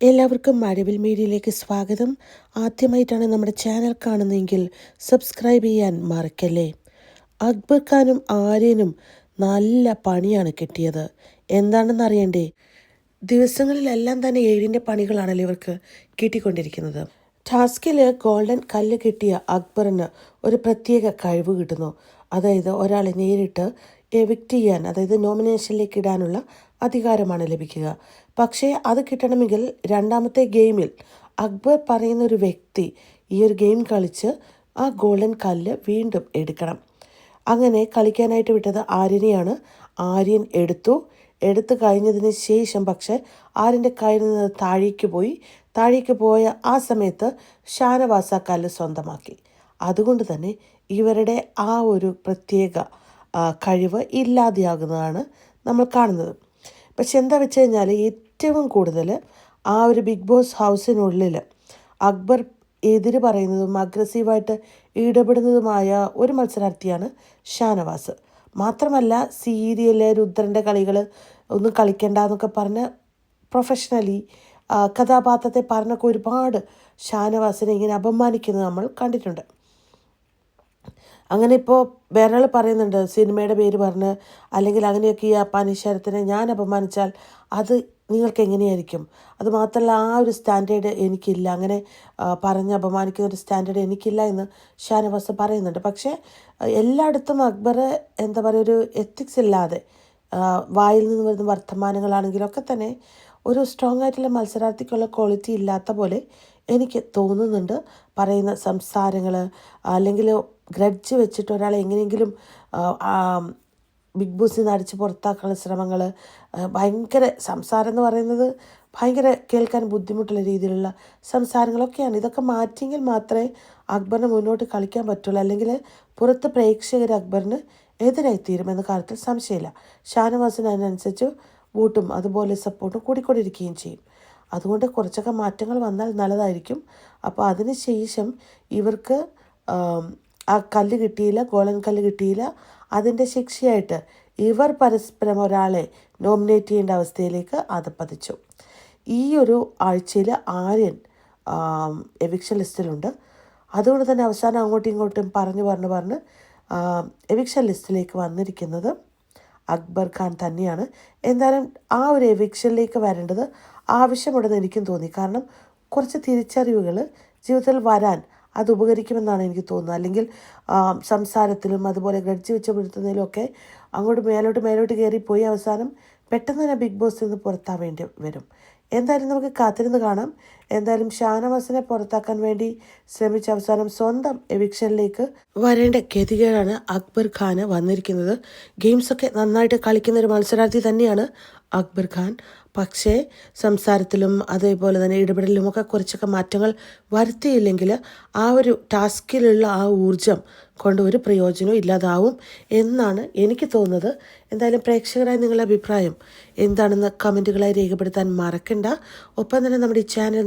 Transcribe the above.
എല്ലാവർക്കും മഴവിൽ മീഡിയയിലേക്ക് സ്വാഗതം. ആദ്യമായിട്ടാണ് നമ്മുടെ ചാനൽ കാണുന്നതെങ്കിൽ സബ്സ്ക്രൈബ് ചെയ്യാൻ മറക്കല്ലേ? അക്ബർ ഖാനും ആര്യനും നല്ല പണിയാണ് കിട്ടിയത്. എന്താണെന്ന് അറിയണ്ടേ? ദിവസങ്ങളിലെല്ലാം തന്നെ ഏഴിന്റെ പണികളാണല്ലോ ഇവർക്ക് കിട്ടിക്കൊണ്ടിരിക്കുന്നത്. ടാസ്കിൽ ഗോൾഡൻ കല്ല് കിട്ടിയ അക്ബറിന് ഒരു പ്രത്യേക കഴിവ് കിട്ടുന്നു. അതായത് ഒരാളെ നേരിട്ട് എവിക്റ്റ് ചെയ്യാൻ അതായത് നോമിനേഷനിലേക്ക് ഇടാനുള്ള അധികാരമാണ് ലഭിക്കുക. പക്ഷേ അത് കിട്ടണമെങ്കിൽ രണ്ടാമത്തെ ഗെയിമിൽ അക്ബർ പറയുന്ന ഒരു വ്യക്തി ഈ ഒരു ഗെയിം കളിച്ച് ആ ഗോൾഡൻ കല്ല് വീണ്ടും എടുക്കണം. അങ്ങനെ കളിക്കാനായിട്ട് വിട്ടത് ആര്യനെയാണ്. ആര്യൻ എടുത്തു. എടുത്തു കഴിഞ്ഞതിന് ശേഷം പക്ഷേ ആര്യന്റെ കയ്യിൽ നിന്ന് താഴേക്ക് പോയി. താഴേക്ക് പോയ ആ സമയത്ത് ഷാനവാസ കല്ല് സ്വന്തമാക്കി. അതുകൊണ്ട് തന്നെ ഇവരുടെ ആ ഒരു പ്രത്യേക കഴിവ് ഇല്ലാതെയാകുന്നതാണ് നമ്മൾ കാണുന്നത്. പക്ഷെ എന്താ വെച്ച് കഴിഞ്ഞാൽ ഏറ്റവും കൂടുതൽ ആ ഒരു ബിഗ് ബോസ് ഹൗസിനുള്ളിൽ അക്ബർ എതിര് പറയുന്നതും അഗ്രസീവായിട്ട് ഇടപെടുന്നതുമായ ഒരു മത്സരാർത്ഥിയാണ് ഷാനവാസ്. മാത്രമല്ല സീരിയൽ രുദ്രന്റെ കളികൾ ഒന്നും കളിക്കണ്ട എന്നൊക്കെ പറഞ്ഞ് പ്രൊഫഷണലി കഥാപാത്രത്തെ പറഞ്ഞൊക്കെ ഒരുപാട് ഷാനവാസിനെ ഇങ്ങനെ അപമാനിക്കുന്നത് നമ്മൾ കണ്ടിട്ടുണ്ട്. അങ്ങനെ ഇപ്പോൾ വേറെ പറയുന്നുണ്ട് സിനിമയുടെ പേര് പറഞ്ഞ് അല്ലെങ്കിൽ അങ്ങനെയൊക്കെ ഈ അപ്പാനിശ്വരത്തിനെ ഞാൻ അപമാനിച്ചാൽ അത് നിങ്ങൾക്ക് എങ്ങനെയായിരിക്കും? അത് മാത്രമല്ല ആ ഒരു സ്റ്റാൻഡേർഡ് എനിക്കില്ല. അങ്ങനെ പറഞ്ഞ് അപമാനിക്കുന്ന ഒരു സ്റ്റാൻഡേർഡ് എനിക്കില്ല എന്ന് ഷാനവാസ് പറയുന്നുണ്ട്. പക്ഷേ എല്ലായിടത്തും അക്ബർ എന്താ പറയുക ഒരു എത്തിക്സ് ഇല്ലാതെ വായിൽ നിന്ന് വരുന്ന വർത്തമാനങ്ങളാണെങ്കിലൊക്കെ തന്നെ ഒരു സ്ട്രോങ് ആയിട്ടുള്ള മത്സരാർത്ഥിക്കുള്ള ക്വാളിറ്റി ഇല്ലാത്ത പോലെ എനിക്ക് തോന്നുന്നുണ്ട്. പറയുന്ന സംസാരങ്ങൾ അല്ലെങ്കിൽ ഗ്രഡ്ജ് വെച്ചിട്ട് ഒരാളെ എങ്ങനെയെങ്കിലും ബിഗ് ബോസിൽ നിന്ന് അടിച്ച് പുറത്താക്കാനുള്ള ശ്രമങ്ങൾ ഭയങ്കര സംസാരം എന്ന് പറയുന്നത് ഭയങ്കര കേൾക്കാൻ ബുദ്ധിമുട്ടുള്ള രീതിയിലുള്ള സംസാരങ്ങളൊക്കെയാണ്. ഇതൊക്കെ മാറ്റിയെങ്കിൽ മാത്രമേ അക്ബറിന് മുന്നോട്ട് കളിക്കാൻ പറ്റുള്ളൂ. അല്ലെങ്കിൽ പുറത്ത് പ്രേക്ഷകർ അക്ബറിന് എതിരായി തീരുമെന്ന കാര്യത്തിൽ സംശയമില്ല. ഷാനവാസിന് അതിനനുസരിച്ച് വോട്ടും അതുപോലെ സപ്പോർട്ടും കൂടിക്കൊണ്ടിരിക്കുകയും ചെയ്യും. അതുകൊണ്ട് കുറച്ചൊക്കെ മാറ്റങ്ങൾ വന്നാൽ നല്ലതായിരിക്കും. അപ്പോൾ അതിന് ശേഷം ഇവർക്ക് ആം, കല്ല് കിട്ടിയില്ല ഗോളൻ കല്ല് കിട്ടിയില്ല. അതിന്റെ ശിക്ഷയായിട്ട് ഇവർ പരസ്പരം ഒരാളെ നോമിനേറ്റ് ചെയ്യേണ്ട അവസ്ഥയിലേക്ക് അത് പതിച്ചു. ഈ ഒരു ആഴ്ചയിൽ ആര്യൻ എവിക്ഷൻ ലിസ്റ്റിലുണ്ട്. അതുകൊണ്ട് തന്നെ അവസാനം അങ്ങോട്ടും ഇങ്ങോട്ടും പറഞ്ഞു പറഞ്ഞു പറഞ്ഞ് എവിക്ഷൻ ലിസ്റ്റിലേക്ക് വന്നിരിക്കുന്നത് അക്ബർ ഖാൻ തന്നെയാണ്. എന്തായാലും ആ ഒരു എവിക്ഷനിലേക്ക് വരേണ്ടത് ആവശ്യമുണ്ടെന്ന് എനിക്കും തോന്നി. കാരണം കുറച്ച് തിരിച്ചറിവുകൾ ജീവിതത്തിൽ വരാൻ അത് ഉപകരിക്കുമെന്നാണ് എനിക്ക് തോന്നുന്നത്. അല്ലെങ്കിൽ സംസാരത്തിലും അതുപോലെ ഗഡ്ജി വെച്ച് പുലർത്തുന്നതിലും ഒക്കെ അങ്ങോട്ട് മേലോട്ട് മേലോട്ട് കയറിപ്പോയി അവസാനം പെട്ടെന്ന് തന്നെ ബിഗ് ബോസിൽ നിന്ന് പുറത്താവേണ്ടി വരും. എന്തായാലും നമുക്ക് കാത്തിരുന്ന് കാണാം. എന്തായാലും ഷാനവാസിനെ പുറത്താക്കാൻ വേണ്ടി ശ്രമിച്ച അവസാനം സ്വന്തം എവിക്ഷനിലേക്ക് വരേണ്ട ഗതികേടാണ് അക്ബർ ഖാന് വന്നിരിക്കുന്നത്. ഗെയിംസൊക്കെ നന്നായിട്ട് കളിക്കുന്ന ഒരു മത്സരാർത്ഥി തന്നെയാണ് അക്ബർ ഖാൻ. പക്ഷേ സംസാരത്തിലും അതേപോലെ തന്നെ ഇടപെടലിലുമൊക്കെ കുറച്ചൊക്കെ മാറ്റങ്ങൾ വരുത്തിയില്ലെങ്കിൽ ആ ഒരു ടാസ്കിലുള്ള ആ ഊർജം കൊണ്ട് ഒരു പ്രയോജനവും ഇല്ലാതാവും എന്നാണ് എനിക്ക് തോന്നുന്നത്. എന്തായാലും പ്രേക്ഷകരായ നിങ്ങളുടെ അഭിപ്രായം എന്താണെന്ന് കമന്റുകളായി രേഖപ്പെടുത്താൻ മറക്കണ്ട. ഒപ്പം തന്നെ നമ്മുടെ ഈ ചാനൽ